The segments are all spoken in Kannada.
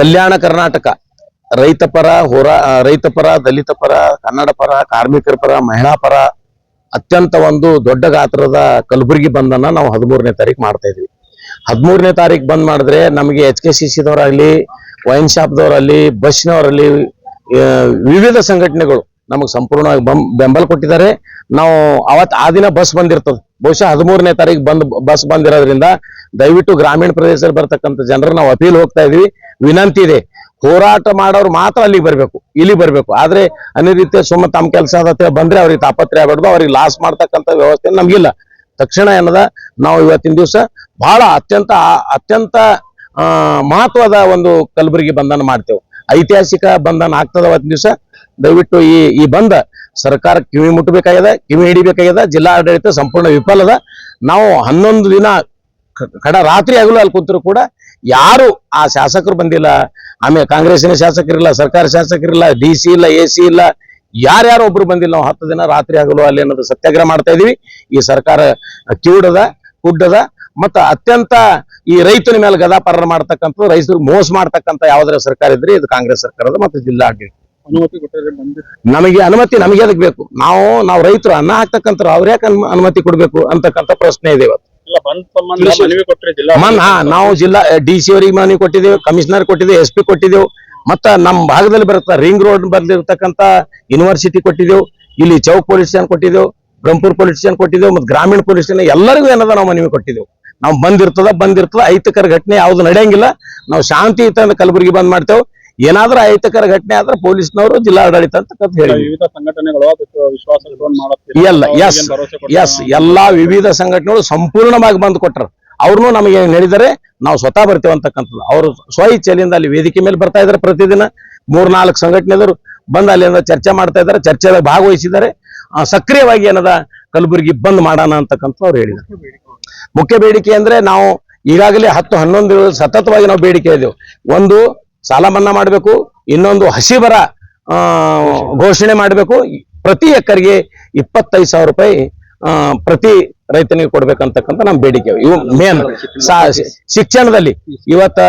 ಕಲ್ಯಾಣ ಕರ್ನಾಟಕ. ರೈತ ಪರ, ಹೋರಾ ರೈತ ಪರ, ದಲಿತ ಪರ, ಕನ್ನಡ ಪರ, ಕಾರ್ಮಿಕರ ಪರ, ಮಹಿಳಾ ಪರ, ಅತ್ಯಂತ ಒಂದು ದೊಡ್ಡ ಗಾತ್ರದ ಕಲಬುರಗಿ ಬಂದನ್ನ ನಾವು ಹದಿಮೂರನೇ ತಾರೀಕು ಮಾಡ್ತಾ ಇದ್ವಿ. ಹದಿಮೂರನೇ ತಾರೀಕು ಬಂದ್ ಮಾಡಿದ್ರೆ ನಮಗೆ ಎಚ್ ಕೆ ಸಿ ಸಿದವರಾಗ್ಲಿ ವೈನ್ ಶಾಪ್ದವರಲ್ಲಿ ಬಸ್ನವರಲ್ಲಿ ವಿವಿಧ ಸಂಘಟನೆಗಳು ನಮಗೆ ಸಂಪೂರ್ಣವಾಗಿ ಬೆಂಬಲ ಕೊಟ್ಟಿದ್ದಾರೆ. ನಾವು ಅವತ್ ಆ ದಿನ ಬಸ್ ಬಂದಿರ್ತದೆ. ಬಹುಶಃ ಹದಿಮೂರನೇ ತಾರೀಕು ಬಂದ್, ಬಸ್ ಬಂದಿರೋದ್ರಿಂದ ದಯವಿಟ್ಟು ಗ್ರಾಮೀಣ ಪ್ರದೇಶದಲ್ಲಿ ಬರ್ತಕ್ಕಂಥ ಜನರು ನಾವು ಅಪೀಲ್ ಹೋಗ್ತಾ ಇದೀವಿ. ವಿನಂತಿ ಇದೆ. ಹೋರಾಟ ಮಾಡೋರು ಮಾತ್ರ ಅಲ್ಲಿಗೆ ಬರಬೇಕು ಇಲ್ಲಿ ಬರಬೇಕು. ಆದ್ರೆ ಅನಿರೀತ್ಯ ಸುಮ್ಮ ತಮ್ಮ ಕೆಲಸ ಅದ ಬಂದ್ರೆ ಅವ್ರಿಗೆ ತಾಪತ್ರೆ ಆಗ್ಬಾರ್ದು ಅವ್ರಿಗೆ ಲಾಸ್ ಮಾಡ್ತಕ್ಕಂಥ ವ್ಯವಸ್ಥೆ ನಮ್ಗಿಲ್ಲ ತಕ್ಷಣ ಏನದ, ನಾವು ಇವತ್ತಿನ ದಿವಸ ಬಹಳ ಅತ್ಯಂತ ಅತ್ಯಂತ ಮಹತ್ವದ ಒಂದು ಕಲಬುರಗಿ ಬಂಧನ ಮಾಡ್ತೇವೆ. ಐತಿಹಾಸಿಕ ಬಂಧನ ಆಗ್ತದ ಅವತ್ತಿನ ದಿವಸ. ದಯವಿಟ್ಟು ಈ ಈ ಬಂದ ಸರ್ಕಾರ ಕಿವಿ ಮುಟ್ಟಬೇಕಾಗ್ಯದ, ಕಿವಿ ಹಿಡಿಬೇಕಾಗ್ಯದ ಜಿಲ್ಲಾ ಆಡಳಿತ ಸಂಪೂರ್ಣ ವಿಫಲದ. ನಾವು ಹನ್ನೊಂದು ದಿನ ಕಡ ರಾತ್ರಿ ಆಗಲೂ ಅಲ್ಲಿ ಕೂತರೂ ಕೂಡ ಯಾರು ಆ ಶಾಸಕರು ಬಂದಿಲ್ಲ? ಆಮೇಲೆ ಕಾಂಗ್ರೆಸ್ಸಿನ ಶಾಸಕರಿಲ್ಲ ಸರ್ಕಾರ ಶಾಸಕರಿಲ್ಲ ಡಿ ಸಿ ಇಲ್ಲ ಎ ಸಿ ಇಲ್ಲ ಯಾರ್ಯಾರು ಒಬ್ರು ಬಂದಿಲ್ಲ? ನಾವು ಹತ್ತು ದಿನ ರಾತ್ರಿ ಆಗಲು ಅಲ್ಲಿ ಅನ್ನೋದು ಸತ್ಯಾಗ್ರಹ ಮಾಡ್ತಾ ಇದೀವಿ. ಈ ಸರ್ಕಾರ ಕಿವುಡದ ಕುಡ್ಡದ ಮತ್ತ ಅತ್ಯಂತ ಈ ರೈತನ ಮೇಲೆ ಗದಾಪಾರ ಮಾಡ್ತಕ್ಕಂಥ ರೈತರು ಮೋಸ ಮಾಡ್ತಕ್ಕಂಥ ಯಾವ್ದಾರ ಸರ್ಕಾರ ಇದ್ರೆ ಇದು ಕಾಂಗ್ರೆಸ್ ಸರ್ಕಾರದ ಮತ್ತೆ ಜಿಲ್ಲಾ ಆಡಳಿತ. ಅನುಮತಿ ಕೊಟ್ಟರೆ ಬಂದು ನಮಗೆ ಅನುಮತಿ ನಮಗೆ ಅದಕ್ಕೆ ಬೇಕು. ನಾವು ನಾವು ರೈತರು ಅನ್ನ ಹಾಕ್ತಕ್ಕಂಥ ಅವ್ರ ಯಾಕೆ ಅನುಮತಿ ಕೊಡ್ಬೇಕು ಅಂತಕ್ಕಂಥ ಪ್ರಶ್ನೆ ಇದೆ ಇವತ್ತು. ಮನ್ ಹಾ ನಾವು ಜಿಲ್ಲಾ ಡಿ ಸಿ ಅವರಿಗೆ ಮನವಿ ಕೊಟ್ಟಿದ್ದೇವೆ ಕಮಿಷನರ್ ಕೊಟ್ಟಿದ್ದೇವೆ ಎಸ್ ಪಿ ಕೊಟ್ಟಿದ್ದೇವೆ ಮತ್ತ ನಮ್ಮ ಭಾಗದಲ್ಲಿ ಬರುತ್ತೆ ರಿಂಗ್ ರೋಡ್ ಬರ್ಲಿರ್ತಕ್ಕಂತ ಯೂನಿವರ್ಸಿಟಿ ಕೊಟ್ಟಿದ್ದೇವೆ ಇಲ್ಲಿ ಚೌಕ್ ಪೊಲೀಸ್ ಸ್ಟೇಷನ್ ಕೊಟ್ಟಿದ್ದೇವೆ ಬ್ರಹ್ಮಪುರ್ ಪೊಲೀಸ್ ಸ್ಟೇಷನ್ ಕೊಟ್ಟಿದ್ದೇವೆ ಮತ್ತು ಗ್ರಾಮೀಣ ಪೊಲೀಸ್ ಸ್ಟೇಷನ್ ಎಲ್ಲರಿಗೂ ಏನದ ನಾವು ಮನವಿ ಕೊಟ್ಟಿದ್ದೇವೆ. ನಾವು ಬಂದಿರ್ತದ ಬಂದಿರ್ತದ ಐತಕರ ಘಟನೆ ಯಾವ್ದು ನಡೆಯಂಗಿಲ್ಲ ನಾವು ಶಾಂತಿಯುತ ಕಲಬುರಗಿ ಬಂದ್ ಮಾಡ್ತೇವೆ. ಏನಾದ್ರೂ ಅಹಿತಕರ ಘಟನೆ ಆದ್ರೆ ಪೊಲೀಸ್ನವರು ಜಿಲ್ಲಾ ಆಡಳಿತ ಅಂತ ಹೇಳಿ ವಿವಿಧ ಸಂಘಟನೆಗಳು ವಿಶ್ವಾಸ ಎಲ್ಲ ಎಸ್ ಎಸ್ ಎಲ್ಲಾ ವಿವಿಧ ಸಂಘಟನೆಗಳು ಸಂಪೂರ್ಣವಾಗಿ ಬಂದು ಕೊಟ್ಟರು. ಅವ್ರನ್ನು ನಮಗೆ ಹೇಳಿದರೆ ನಾವು ಸ್ವತಃ ಬರ್ತೇವೆ ಅಂತಕ್ಕಂಥದ್ದು. ಅವರು ಸ್ವ ಇಚ್ಛೆಯಿಂದ ಅಲ್ಲಿ ವೇದಿಕೆ ಮೇಲೆ ಬರ್ತಾ ಇದ್ದಾರೆ ಪ್ರತಿದಿನ. ಮೂರ್ನಾಲ್ಕು ಸಂಘಟನೆದವರು ಬಂದು ಅಲ್ಲಿಂದ ಚರ್ಚೆ ಮಾಡ್ತಾ ಇದ್ದಾರೆ ಚರ್ಚೆದಾಗ ಭಾಗವಹಿಸಿದ್ದಾರೆ. ಆ, ಸಕ್ರಿಯವಾಗಿ ಏನದ? ಕಲಬುರಗಿ ಬಂದ್ ಮಾಡೋಣ ಅಂತಕ್ಕಂಥ ಅವ್ರು ಹೇಳಿದ್ದಾರೆ ಮುಖ್ಯ ಬೇಡಿಕೆ ಅಂದ್ರೆ ನಾವು ಈಗಾಗಲೇ ಹತ್ತು ಹನ್ನೊಂದು ಸತತವಾಗಿ ನಾವು ಬೇಡಿಕೆ ಇದ್ದೇವೆ. ಒಂದು ಸಾಲ ಮನ್ನಾ ಮಾಡಬೇಕು ಇನ್ನೊಂದು ಹಸಿ ಬರ ಆ, ಘೋಷಣೆ ಮಾಡಬೇಕು. ಪ್ರತಿ ಎಕರೆಗೆ ಇಪ್ಪತ್ತೈದು ಸಾವಿರ ರೂಪಾಯಿ ಪ್ರತಿ ರೈತನಿಗೆ ಕೊಡ್ಬೇಕಂತಕ್ಕಂಥ ನಮ್ಮ ಬೇಡಿಕೆ ಇವು. ಮೇನ್ ಶಿಕ್ಷಣದಲ್ಲಿ ಇವತ್ತ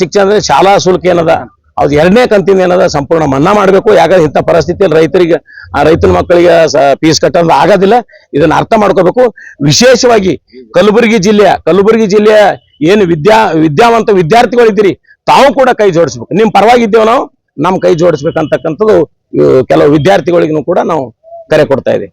ಶಿಕ್ಷಣದಲ್ಲಿ ಶಾಲಾ ಶುಲ್ಕ ಏನದ? ಅದು ಎರಡನೇ ಕಂತಿನ ಏನದ? ಸಂಪೂರ್ಣ ಮನ್ನಾ ಮಾಡಬೇಕು. ಯಾಕಂದ್ರೆ ಇಂಥ ಪರಿಸ್ಥಿತಿಯಲ್ಲಿ ರೈತರಿಗೆ ಆ ರೈತನ ಮಕ್ಕಳಿಗೆ ಫೀಸ್ ಕಟ್ಟೋದು ಆಗೋದಿಲ್ಲ. ಇದನ್ನ ಅರ್ಥ ಮಾಡ್ಕೋಬೇಕು. ವಿಶೇಷವಾಗಿ ಕಲಬುರಗಿ ಜಿಲ್ಲೆಯ ಕಲಬುರಗಿ ಜಿಲ್ಲೆಯ ಏನು ವಿದ್ಯಾ ವಿದ್ಯಾವಂತ ವಿದ್ಯಾರ್ಥಿಗಳಿದ್ದೀರಿ ತಾವು ಕೂಡ ಕೈ ಜೋಡಿಸ್ಬೇಕು. ನಿಮ್ ಪರವಾಗಿದ್ದೇವೆ ನಾವು, ನಮ್ ಕೈ ಜೋಡಿಸ್ಬೇಕಂತಕ್ಕಂಥದ್ದು ಕೆಲವು ವಿದ್ಯಾರ್ಥಿಗಳಿಗೂ ಕೂಡ ನಾವು ಕರೆ ಕೊಡ್ತಾ ಇದ್ದೀವಿ.